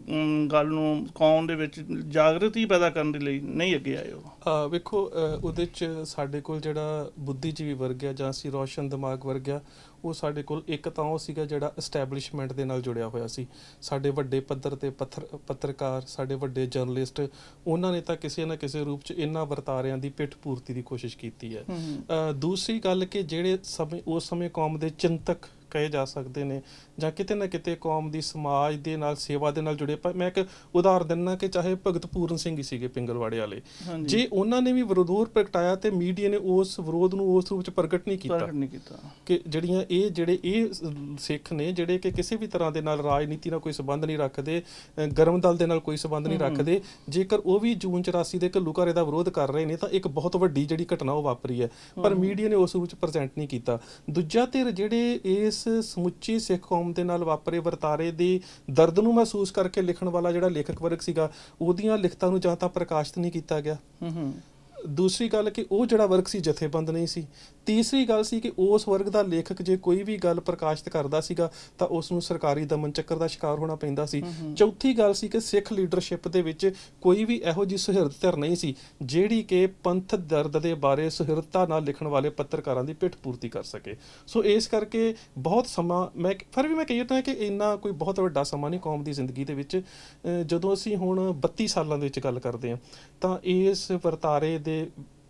ਗੱਲ ਨੂੰ ਕੌਮ ਦੇ ਵਿੱਚ ਜਾਗਰਤੀ ਪੈਦਾ ਕਰਨ ਦੇ ਲਈ ਨਹੀਂ ਅੱਗੇ ਆਏ ਉਹ। ਵੇਖੋ ਉਹਦੇ ਚ ਸਾਡੇ ਕੋਲ ਜਿਹੜਾ ਬੁੱਧੀਜੀਵੀ ਵਰਗ ਹੈ ਜਾਂ ਅਸੀਂ ਰੋਸ਼ਨ ਦਿਮਾਗ ਵਰਗ ਆ ਉਹ ਸਾਡੇ ਕੋਲ ਇੱਕ ਤਾਂ ਉਹ ਸੀਗਾ ਜਿਹੜਾ ਐਸਟੈਬਲਿਸ਼ਮੈਂਟ ਦੇ ਨਾਲ ਜੁੜਿਆ ਹੋਇਆ ਸੀ। ਸਾਡੇ ਵੱਡੇ ਪੱਧਰ ਤੇ ਪੱਥਰ ਪੱਤਰਕਾਰ ਸਾਡੇ ਵੱਡੇ ਜਰਨਲਿਸਟ ਉਹਨਾਂ ਨੇ ਤਾਂ ਕਿਸੇ ਨਾ ਕਿਸੇ ਰੂਪ ਚ ਇਹਨਾਂ ਵਰਤਾਰਿਆਂ ਦੀ ਪਿੱਠ ਪੂਰਤੀ ਦੀ ਕੋਸ਼ਿਸ਼ ਕੀਤੀ ਹੈ। ਦੂਸਰੀ ਗੱਲ ਕਿ ਜਿਹੜੇ ਸਮੇਂ ਉਸ ਸਮੇਂ ਕੌਮ ਦੇ ਚਿੰਤਕ ਕਹੇ ਜਾ ਸਕਦੇ ਨੇ ਜਾਂ ਕਿਤੇ ਨਾ ਕਿਤੇ ਕੌਮ ਦੀ ਸਮਾਜ ਦੇ ਨਾਲ ਸੇਵਾ ਦੇ ਨਾਲ ਜੁੜੇ। ਪਰ ਮੈਂ ਇੱਕ ਉਦਾਹਰਨ ਦਿੰਨਾ ਕਿ ਚਾਹੇ ਭਗਤ ਪੂਰਨ ਸਿੰਘ ਹੀ ਸੀਗੇ ਪਿੰਗਲਵਾੜੇ ਵਾਲੇ। ਜੇ ਉਹਨਾਂ ਨੇ ਵੀ ਵਿਰੋਧ ਪ੍ਰਗਟਾਇਆ ਤੇ ਮੀਡੀਆ ਨੇ ਉਸ ਵਿਰੋਧ ਨੂੰ ਉਸ ਰੂਪ ਚ ਪ੍ਰਗਟ ਨਹੀਂ ਕੀਤਾ। ਪ੍ਰਗਟ ਨਹੀਂ ਕੀਤਾ। ਕਿ ਜਿਹੜੀਆਂ ਇਹ ਜਿਹੜੇ ਇਹ ਸਿੱਖ ਨੇ ਜਿਹੜੇ ਕਿ ਕਿਸੇ ਵੀ ਤਰ੍ਹਾਂ ਦੇ ਨਾਲ ਰਾਜਨੀਤੀ ਨਾਲ ਕੋਈ ਸਬੰਧ ਨਹੀਂ ਰੱਖਦੇ ਗਰਮ ਦਲ ਦੇ ਨਾਲ ਕੋਈ ਸਬੰਧ ਨਹੀਂ। ਰੱਖਦੇ ਜੇਕਰ ਉਹ ਵੀ ਜੂਨ 84 ਦੇ ਘੱਲੂਘਾਰੇ ਦਾ ਵਿਰੋਧ ਕਰ ਰਹੇ ਨੇ ਤਾਂ ਇੱਕ ਬਹੁਤ ਵੱਡੀ ਜਿਹੜੀ ਘਟਨਾ ਉਹ ਵਾਪਰੀ ਹੈ। ਪਰ। ਮੀਡੀਆ ਨੇ ਉਸ ਰੂਪ ਚ ਪ੍ਰੈਜ਼ੈਂਟ ਨਹੀਂ ਕੀਤਾ। ਦੂਜਾ ਧਿਰ ਜਿਹੜੇ ਇਸ ਸਮੁੱਚੀ ਸਿੱਖ ਕੌਮ ਦੇ ਨਾਲ ਵਾਪਰੇ ਵਰਤਾਰੇ ਦੀ ਦਰਦ ਨੂੰ ਮਹਿਸੂਸ ਕਰਕੇ ਲਿਖਣ ਵਾਲਾ ਜਿਹੜਾ ਲੇਖਕ ਵਰਗ ਸੀਗਾ, ਉਹਦੀਆਂ ਲਿਖਤਾਂ ਨੂੰ ਜਾਂ ਤਾਂ ਪ੍ਰਕਾਸ਼ਿਤ ਨਹੀਂ ਕੀਤਾ ਗਿਆ। ਹੂੰ ਹੂੰ। ਦੂਸਰੀ ਗੱਲ ਕਿ ਉਹ ਜਿਹੜਾ ਵਰਗ ਸੀ ਜਥੇਬੰਦ ਨਹੀਂ ਸੀ। ਤੀਸਰੀ ਗੱਲ ਸੀ ਕਿ ਉਸ ਵਰਗ ਦਾ ਲੇਖਕ ਜੇ ਕੋਈ ਵੀ ਗੱਲ ਪ੍ਰਕਾਸ਼ਿਤ ਕਰਦਾ ਸੀਗਾ ਤਾਂ ਉਸ ਨੂੰ ਸਰਕਾਰੀ ਦਮਨ ਚੱਕਰ ਦਾ ਸ਼ਿਕਾਰ ਹੋਣਾ ਪੈਂਦਾ ਸੀ। ਚੌਥੀ ਗੱਲ ਸੀ ਕਿ ਸਿੱਖ ਲੀਡਰਸ਼ਿਪ ਦੇ ਵਿੱਚ ਕੋਈ ਵੀ ਇਹੋ ਜੀ ਸੁਹਿਰਦ ਧਿਰ ਨਹੀਂ ਸੀ ਜਿਹੜੀ ਕਿ ਪੰਥ ਦਰਦ ਦੇ ਬਾਰੇ ਸੁਹਿਰਦਤਾ ਨਾਲ ਲਿਖਣ ਵਾਲੇ ਪੱਤਰਕਾਰਾਂ ਦੀ ਪਿੱਠ ਪੂਰਤੀ ਕਰ ਸਕੇ। ਸੋ ਇਸ ਕਰਕੇ ਬਹੁਤ ਸਮਾਂ ਮੈਂ ਫਿਰ ਵੀ ਮੈਂ ਕਹੀਏ ਕਿ ਇੰਨਾ ਕੋਈ ਬਹੁਤ ਵੱਡਾ ਸਮਾਂ ਨਹੀਂ ਕੌਮ ਦੀ ਜ਼ਿੰਦਗੀ ਦੇ ਵਿੱਚ। ਜਦੋਂ ਅਸੀਂ ਹੁਣ 32 ਸਾਲਾਂ ਦੇ ਵਿੱਚ ਗੱਲ ਕਰਦੇ ਹਾਂ ਤਾਂ ਇਸ ਵਰਤਾਰੇ ਦੇ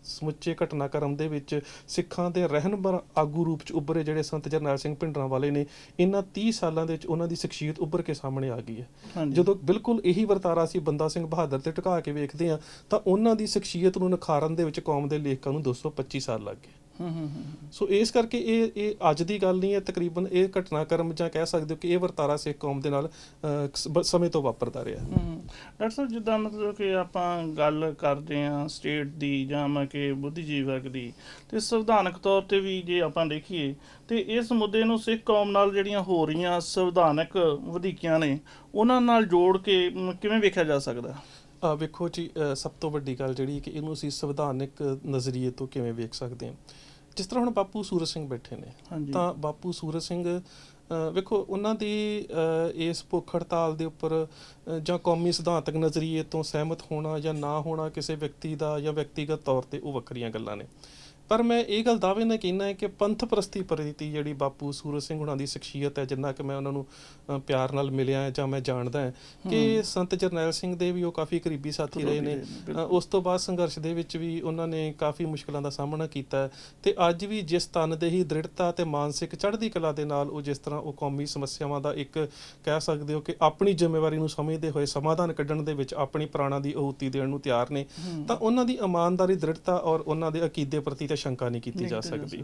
ਸਮੁੱਚੇ ਘਟਨਾਕ੍ਰਮ ਦੇ ਵਿੱਚ ਸਿੱਖਾਂ ਦੇ ਰਹਿਨਮਰ ਆਗੂ ਰੂਪ ਚ ਉੱਭਰੇ ਜਿਹੜੇ ਸੰਤ ਜਰਨੈਲ ਸਿੰਘ ਭਿੰਡਰਾਂ ਵਾਲੇ ਨੇ ਇਹਨਾਂ 30 ਸਾਲਾਂ ਦੇ ਵਿੱਚ ਉਹਨਾਂ ਦੀ ਸ਼ਖਸੀਅਤ ਉੱਭਰ ਕੇ ਸਾਹਮਣੇ ਆ ਗਈ ਹੈ। ਜਦੋਂ ਬਿਲਕੁਲ ਇਹੀ ਵਰਤਾਰਾ ਸੀ ਬੰਦਾ ਸਿੰਘ ਬਹਾਦਰ ਤੇ ਟਿਕਾ ਕੇ ਵੇਖਦੇ ਆ ਤਾਂ ਉਹਨਾਂ ਦੀ ਸ਼ਖਸੀਅਤ ਨੂੰ ਨਿਖਾਰਨ ਦੇ ਵਿੱਚ ਕੌਮ ਦੇ ਲੇਖਕਾਂ ਨੂੰ 225 ਸਾਲ ਲੱਗ ਗਏ। ਸੋ ਇਸ ਕਰਕੇ ਇਹ ਇਹ ਅੱਜ ਦੀ ਗੱਲ ਨਹੀਂ ਹੈ ਤਕਰੀਬਨ ਇਹ ਘਟਨਾਕ੍ਰਮ ਜਾਂ ਕਹਿ ਸਕਦੇ ਹੋ ਕਿ ਇਹ ਵਰਤਾਰਾ ਸਿੱਖ ਕੌਮ ਦੇ ਨਾਲ ਸਮੇਂ ਤੋਂ ਵਾਪਰਦਾ ਰਿਹਾ ਡਾਕਟਰ ਸਾਹਿਬ ਜਿੱਦਾਂ ਮਤਲਬ ਕਿ ਆਪਾਂ ਗੱਲ ਕਰਦੇ ਹਾਂ ਸਟੇਟ ਦੀ ਜਾਂ ਮੈਂ ਕਿ ਬੁੱਧੀਜੀਵੀ ਵਰਗ ਦੀ ਤੇ ਸੰਵਿਧਾਨਕ ਤੌਰ ਤੇ ਵੀ ਜੇ ਆਪਾਂ ਦੇਖੀਏ ਤੇ ਇਸ ਮੁੱਦੇ ਨੂੰ ਸਿੱਖ ਕੌਮ ਨਾਲ ਜਿਹੜੀਆਂ ਹੋ ਰਹੀਆਂ ਸੰਵਿਧਾਨਕ ਵਧੀਕੀਆਂ ਨੇ ਉਹਨਾਂ ਨਾਲ ਜੋੜ ਕੇ ਕਿਵੇਂ ਵੇਖਿਆ ਜਾ ਸਕਦਾ? ਆ ਵੇਖੋ ਜੀ ਸਭ ਤੋਂ ਵੱਡੀ ਗੱਲ ਜਿਹੜੀ ਕਿ ਇਹਨੂੰ ਅਸੀਂ ਸੰਵਿਧਾਨਿਕ ਨਜ਼ਰੀਏ ਤੋਂ ਕਿਵੇਂ ਵੇਖ ਸਕਦੇ ਹਾਂ? ਜਿਸ ਤਰ੍ਹਾਂ ਹੁਣ ਬਾਪੂ ਸੂਰਜ ਸਿੰਘ ਬੈਠੇ ਨੇ ਤਾਂ ਬਾਪੂ ਸੂਰਜ ਸਿੰਘ ਵੇਖੋ ਉਹਨਾਂ ਦੀ ਇਸ ਭੁੱਖ ਹੜਤਾਲ ਦੇ ਉੱਪਰ ਜਾਂ ਕੌਮੀ ਸਿਧਾਂਤਕ ਨਜ਼ਰੀਏ ਤੋਂ ਸਹਿਮਤ ਹੋਣਾ ਜਾਂ ਨਾ ਹੋਣਾ ਕਿਸੇ ਵਿਅਕਤੀ ਦਾ ਜਾਂ ਵਿਅਕਤੀਗਤ ਤੌਰ ਤੇ ਉਹ ਵੱਖਰੀਆਂ ਗੱਲਾਂ ਨੇ। ਪਰ ਮੈਂ ਇਹ ਗੱਲ ਦਾਅਵੇ ਨਾਲ ਕਹਿਣਾ ਹੈ ਕਿ ਪੰਥ ਪ੍ਰਸਤੀ ਪ੍ਰਤੀ ਜਿਹੜੀ ਬਾਪੂ ਸੂਰਜ ਸਿੰਘ ਹੁਣਾਂ ਦੀ ਸ਼ਖਸੀਅਤ ਹੈ ਜਿੰਨਾ ਕਿ ਮੈਂ ਉਹਨਾਂ ਨੂੰ ਪਿਆਰ ਨਾਲ ਮਿਲਿਆ ਜਾਂ ਮੈਂ ਜਾਣਦਾ ਹਾਂ ਕਿ ਸੰਤ ਜਰਨੈਲ ਸਿੰਘ ਦੇ ਵੀ ਉਹ ਕਾਫੀ ਕਰੀਬੀ ਸਾਥੀ ਰਹੇ ਨੇ ਉਸ ਤੋਂ ਬਾਅਦ ਸੰਘਰਸ਼ ਦੇ ਵਿੱਚ ਵੀ ਉਹਨਾਂ ਨੇ ਕਾਫੀ ਮੁਸ਼ਕਲਾਂ ਦਾ ਸਾਹਮਣਾ ਕੀਤਾ ਤੇ ਅੱਜ ਵੀ ਜਿਸ ਤਨ ਦੇ ਹੀ ਦ੍ਰਿੜਤਾ ਤੇ ਮਾਨਸਿਕ ਚੜ੍ਹਦੀ ਕਲਾ ਦੇ ਨਾਲ ਉਹ ਜਿਸ ਤਰ੍ਹਾਂ ਉਹ ਕੌਮੀ ਸਮੱਸਿਆਵਾਂ ਦਾ ਇੱਕ ਕਹਿ ਸਕਦੇ ਹੋ ਕਿ ਆਪਣੀ ਜ਼ਿੰਮੇਵਾਰੀ ਨੂੰ ਸਮਝਦੇ ਹੋਏ ਸਮਾਧਾਨ ਕੱਢਣ ਦੇ ਵਿੱਚ ਆਪਣੀ ਪ੍ਰਾਣਾਂ ਦੀ ਆਹੂਤੀ ਦੇਣ ਨੂੰ ਤਿਆਰ ਨੇ। ਤਾਂ ਉਹਨਾਂ ਦੀ ਇਮਾਨਦਾਰੀ ਦ੍ਰਿੜਤਾ ਔਰ ਉਹਨਾਂ ਦੇ ਅਕੀਦੇ ਪ੍ਰਤੀ ਤਾਂ ਸ਼ੰਕਾ ਨਹੀਂ ਕੀਤੀ ਜਾ ਜਾ ਸਕਦੀ।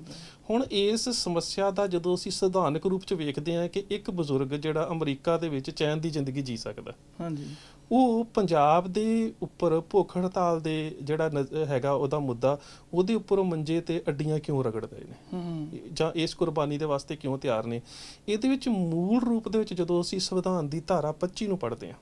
ਹੁਣ ਇਸ ਸਮੱਸਿਆ ਦਾ ਜਦੋਂ ਅਸੀਂ ਸਿਧਾਨਕ ਰੂਪ ਚ ਵੇਖਦੇ ਹਾਂ ਕਿ ਇੱਕ ਬਜ਼ੁਰਗ ਜਿਹੜਾ ਅਮਰੀਕਾ ਦੇ ਵਿੱਚ ਚੈਨ ਦੀ ਜ਼ਿੰਦਗੀ ਜੀ ਸਕਦਾ। ਹਾਂਜੀ। ਉਹ ਪੰਜਾਬ ਦੇ ਉੱਪਰ ਭੁੱਖ ਹੜਤਾਲ ਦੇ ਜਿਹੜਾ ਹੈਗਾ ਉਹਦਾ ਮੁੱਦਾ ਉਹਦੇ ਉੱਪਰ ਮੰਜੇ ਤੇ ਅੱਡੀਆਂ ਕਿਉਂ ਰਗੜਦੇ ਨੇ? ਜਾਂ ਇਸ ਕੁਰਬਾਨੀ ਦੇ ਵਾਸਤੇ ਕਿਉਂ ਤਿਆਰ ਨੇ? ਇਹਦੇ ਵਿੱਚ ਮੂਲ ਰੂਪ ਦੇ ਵਿੱਚ ਜਦੋਂ ਅਸੀਂ ਸੰਵਿਧਾਨ ਦੀ ਧਾਰਾ 25 ਨੂੰ ਪੜ੍ਹਦੇ ਹਾਂ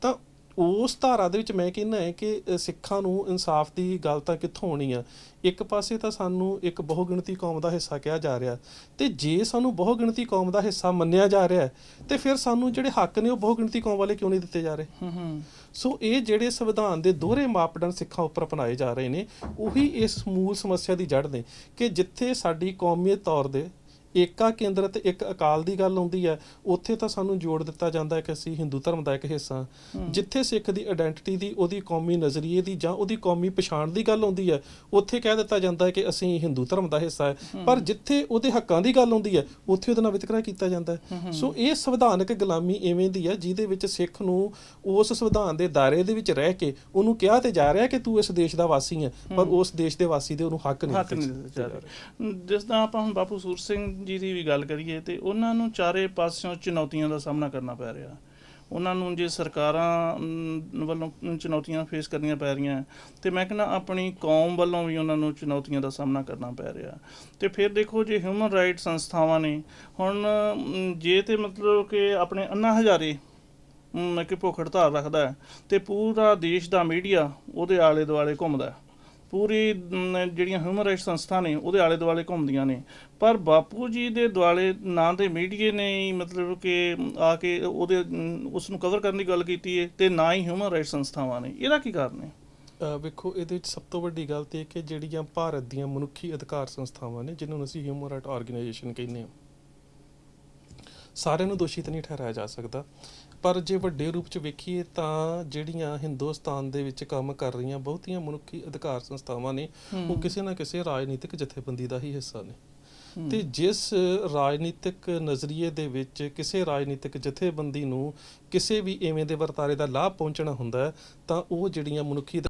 ਤਾਂ ਉਸ ਧਾਰਾ ਦੇ ਵਿੱਚ ਮੈਂ ਕਹਿੰਦਾ ਹੈ ਕਿ ਸਿੱਖਾਂ ਨੂੰ ਇਨਸਾਫ ਦੀ ਗੱਲ ਤਾਂ ਕਿੱਥੋਂ ਹੋਣੀ ਆ? ਇੱਕ ਪਾਸੇ ਤਾਂ ਸਾਨੂੰ ਇੱਕ ਬਹੁਗਿਣਤੀ ਕੌਮ ਦਾ ਹਿੱਸਾ ਕਿਹਾ ਜਾ ਰਿਹਾ। ਤੇ ਜੇ ਸਾਨੂੰ ਬਹੁਗਿਣਤੀ ਕੌਮ ਦਾ ਹਿੱਸਾ ਮੰਨਿਆ ਜਾ ਰਿਹਾ ਤੇ ਫਿਰ ਸਾਨੂੰ ਜਿਹੜੇ ਹੱਕ ਨੇ ਉਹ ਬਹੁਗਿਣਤੀ ਕੌਮ ਵਾਲੇ ਕਿਉਂ ਨਹੀਂ ਦਿੱਤੇ ਜਾ ਰਹੇ? ਹੂੰ ਹੂੰ। ਸੋ ਇਹ ਜਿਹੜੇ ਸੰਵਿਧਾਨ ਦੇ ਦੋਹਰੇ ਮਾਪਦੰਡ ਸਿੱਖਾਂ ਉੱਪਰ ਅਪਣਾਏ ਜਾ ਰਹੇ ਨੇ ਉਹੀ ਇਸ ਮੂਲ ਸਮੱਸਿਆ ਦੀ ਜੜ ਨੇ ਕਿ ਜਿੱਥੇ ਸਾਡੀ ਕੌਮੀਅਤ ਤੌਰ ਦੇ ਏਕਾ ਕੇਂਦਰ ਤੇ ਇੱਕ ਅਕਾਲ ਦੀ ਗੱਲ ਆਉਂਦੀ ਹੈ ਉੱਥੇ ਤਾਂ ਸਾਨੂੰ ਜੋੜ ਦਿੱਤਾ ਜਾਂਦਾ ਹੈ ਕਿ ਅਸੀਂ ਹਿੰਦੂ ਧਰਮ ਦਾ ਇੱਕ ਹਿੱਸਾ। ਜਿੱਥੇ ਸਿੱਖ ਦੀ ਆਇਡੈਂਟੀਟੀ ਦੀ ਉਹਦੀ ਕੌਮੀ ਨਜ਼ਰੀਏ ਦੀ ਜਾਂ ਉਹਦੀ ਕੌਮੀ ਪਛਾਣ ਦੀ ਗੱਲ ਆਉਂਦੀ ਹੈ ਉੱਥੇ ਕਹਿ ਦਿੱਤਾ ਜਾਂਦਾ ਹੈ ਕਿ ਅਸੀਂ ਹਿੰਦੂ ਧਰਮ ਦਾ ਹਿੱਸਾ ਹੈ। ਪਰ ਜਿੱਥੇ ਉਹਦੇ ਹੱਕਾਂ ਦੀ ਗੱਲ ਆਉਂਦੀ ਹੈ ਉੱਥੇ ਉਹਦੇ ਨਾਲ ਵਿਤਕਰਾ ਕੀਤਾ ਜਾਂਦਾ ਹੈ। ਸੋ ਇਹ ਸੰਵਿਧਾਨਕ ਗੁਲਾਮੀ ਐਵੇਂ ਦੀ ਹੈ ਜਿਹਦੇ ਵਿੱਚ ਸਿੱਖ ਨੂੰ ਉਸ ਸੰਵਿਧਾਨ ਦੇ ਦਾਇਰੇ ਦੇ ਵਿੱਚ ਰਹਿ ਕੇ ਉਹਨੂੰ ਕਿਹਾ ਤੇ ਜਾ ਰਿਹਾ ਕਿ ਤੂੰ ਇਸ ਦੇਸ਼ ਦਾ ਵਾਸੀ ਹੈ ਪਰ ਉਸ ਦੇਸ਼ ਦੇ ਵਾਸੀ ਦੇ ਉਹਨੂੰ ਹੱਕ ਨਹੀਂ ਹੱਕ ਨਹੀਂ ਦਿੱਤੇ ਜਾ ਰਹੇ। ਜਿਸ ਦਾ ਆਪਾਂ ਹੁਣ ਬਾਪੂ ਸੂਰ ਸਿੰਘ ਜੀ ਦੀ ਵੀ ਗੱਲ ਕਰੀਏ ਤੇ ਉਹਨਾਂ ਨੂੰ ਚਾਰੇ ਪਾਸਿਓਂ ਚੁਣੌਤੀਆਂ ਦਾ ਸਾਹਮਣਾ ਕਰਨਾ ਪੈ ਰਿਹਾ। ਉਹਨਾਂ ਨੂੰ ਜੇ ਸਰਕਾਰਾਂ ਵੱਲੋਂ ਚੁਣੌਤੀਆਂ ਫੇਸ ਕਰਨੀਆਂ ਪੈ ਰਹੀਆਂ ਤੇ ਮੈਂ ਕਹਿੰਦਾ ਆਪਣੀ ਕੌਮ ਵੱਲੋਂ ਵੀ ਉਹਨਾਂ ਨੂੰ ਚੁਣੌਤੀਆਂ ਦਾ ਸਾਹਮਣਾ ਕਰਨਾ ਪੈ ਰਿਹਾ। ਤੇ ਫਿਰ ਦੇਖੋ ਜੇ ਹਿਊਮਨ ਰਾਈਟ ਸੰਸਥਾਵਾਂ ਨੇ ਹੁਣ ਜੇ ਤੇ ਮਤਲਬ ਕਿ ਆਪਣੇ ਅੰਨਾ ਹਜ਼ਾਰੇ ਅਮ, ਕਿ ਭੁੱਖ ਹੜਤਾਲ ਰੱਖਦਾ ਹੈ ਤੇ ਪੂਰਾ ਦੇਸ਼ ਦਾ ਮੀਡੀਆ ਉਹਦੇ ਆਲੇ ਦੁਆਲੇ ਘੁੰਮਦਾ ਪੂਰੀ ਜਿਹੜੀਆਂ ਹਿਊਮਨ ਰਾਈਟਸ ਸੰਸਥਾ ਨੇ ਉਹਦੇ ਆਲੇ ਦੁਆਲੇ ਘੁੰਮਦੀਆਂ ਨੇ। ਪਰ ਬਾਪੂ ਜੀ ਦੇ ਦੁਆਲੇ ਨਾਂ ਦੇ ਮੀਡੀਏ ਨੇ ਮਤਲਬ ਕਿ ਆ ਕੇ ਉਹਦੇ ਅਮ, ਉਸ ਨੂੰ ਕਵਰ ਕਰਨ ਦੀ ਗੱਲ ਕੀਤੀ ਹੈ ਤੇ ਨਾ ਹੀ ਹਿਊਮਨ ਰਾਈਟ ਸੰਸਥਾਵਾਂ ਨੇ। ਇਹਦਾ ਕੀ ਕਾਰਨ ਹੈ ਵੇਖੋ ਇਹਦੇ ਵਿੱਚ ਸਭ ਤੋਂ ਵੱਡੀ ਗੱਲ ਤੇ ਇਹ ਕਿ ਜਿਹੜੀਆਂ ਭਾਰਤ ਦੀਆਂ ਮਨੁੱਖੀ ਅਧਿਕਾਰ ਸੰਸਥਾਵਾਂ ਨੇ ਜਿਨ੍ਹਾਂ ਨੂੰ ਅਸੀਂ ਹਿਊਮਨ ਰਾਈਟ ਆਰਗੇਨਾਈਜੇਸ਼ਨ ਕਹਿੰਦੇ ਹਾਂ ਸਾਰਿਆਂ ਨੂੰ ਦੋਸ਼ੀ ਤਾਂ ਨਹੀਂ ਠਹਿਰਾਇਆ ਜਾ ਸਕਦਾ। ਪਰ ਜੇ ਵੱਡੇ ਰੂਪ ਚ ਵੇਖੀਏ ਤਾਂ ਜਿਹੜੀਆਂ ਹਿੰਦੁਸਤਾਨ ਦੇ ਵਿੱਚ ਕੰਮ ਕਰ ਰਹੀਆਂ ਬਹੁਤੀਆਂ ਮਨੁੱਖੀ ਅਧਿਕਾਰ ਸੰਸਥਾਵਾਂ ਨੇ ਉਹ ਕਿਸੇ ਨਾ ਕਿਸੇ ਰਾਜਨੀਤਿਕ ਜਥੇਬੰਦੀ ਦਾ ਹੀ ਹਿੱਸਾ ਨੇ। ਤੇ ਜਿਸ ਰਾਜਨੀਤਿਕ ਨਜ਼ਰੀਏ ਦੇ ਵਿੱਚ ਕਿਸੇ ਰਾਜਨੀਤਿਕ ਜਥੇਬੰਦੀ ਨੂੰ ਕਿਸੇ ਵੀ ਐਵੇਂ ਦੇ ਵਰਤਾਰੇ ਦਾ ਲਾਭ ਪਹੁੰਚਣਾ ਹੁੰਦਾ ਤਾਂ ਉਹ ਜਿਹੜੀਆਂ ਮਨੁੱਖੀ